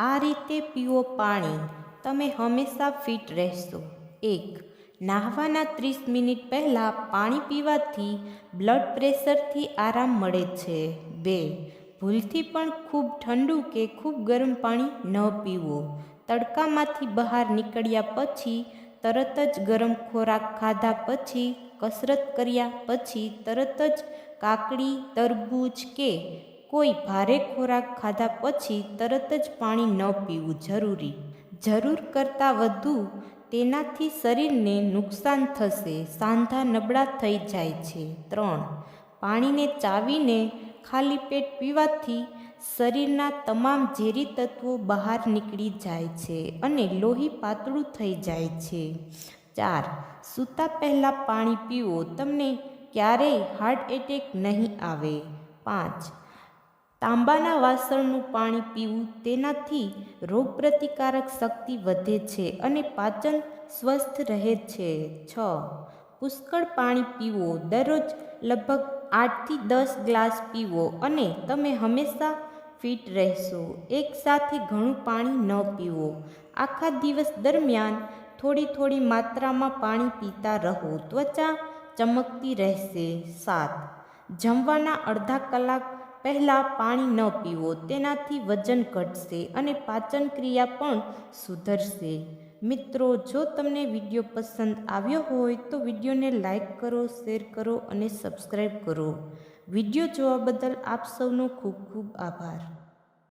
આ રીતે પીવો પાણી. તમે હંમેશા ફિટ રહેશો. એક, નાહવાના ત્રીસ મિનિટ પહેલાં પાણી પીવાથી બ્લડ પ્રેશરથી આરામ મળે છે. બે, ભૂલથી પણ ખૂબ ઠંડુ કે ખૂબ ગરમ પાણી ન પીવો. તડકામાંથી બહાર નીકળ્યા પછી, તરત જ ગરમ ખોરાક ખાધા પછી, કસરત કર્યા પછી તરત જ કાકડી, તરબૂચ કે કોઈ ભારે ખોરાક ખાધા પછી તરત જ પાણી ન પીવું જરૂરી. જરૂર કરતાં વધુ તેનાથી શરીરને નુકસાન થશે, સાંધા નબળા થઈ જાય છે. ત્રણ, પાણીને ચાવીને ખાલી પેટ પીવાથી શરીરના તમામ ઝેરી તત્વો બહાર નીકળી જાય છે અને લોહી પાતળું થઈ જાય છે. ચાર, સૂતા પહેલાં પાણી પીવો. તમને ક્યારેય હાર્ટ એટેક નહીં આવે. પાંચ તાંબાના વાસણનું પાણી પીવું તેનાથી રોગપ્રતિકારક શક્તિ વધે છે અને પાચન સ્વસ્થ રહે છે. છ. પુષ્કળ પાણી પીવો. દરરોજ લગભગ આઠથી દસ ગ્લાસ પીવો અને તમે હંમેશા ફિટ રહેશો. એકસાથે ઘણું પાણી ન પીવો. આખા દિવસ દરમિયાન થોડી થોડી માત્રામાં પાણી પીતા રહો. ત્વચા ચમકતી રહેશે. સાત. જમવાના અડધા કલાક પહેલાં પાણી ન પીવો, તેનાથી વજન ઘટશે અને પાચન ક્રિયા પણ સુધરશે. મિત્રો, જો તમને વીડિયો પસંદ આવ્યો હોય તો વિડીયોને લાઈક કરો, શેર કરો અને સબસ્ક્રાઈબ કરો. વીડિયો જોવા બદલ આપ સૌનો ખૂબ ખૂબ આભાર.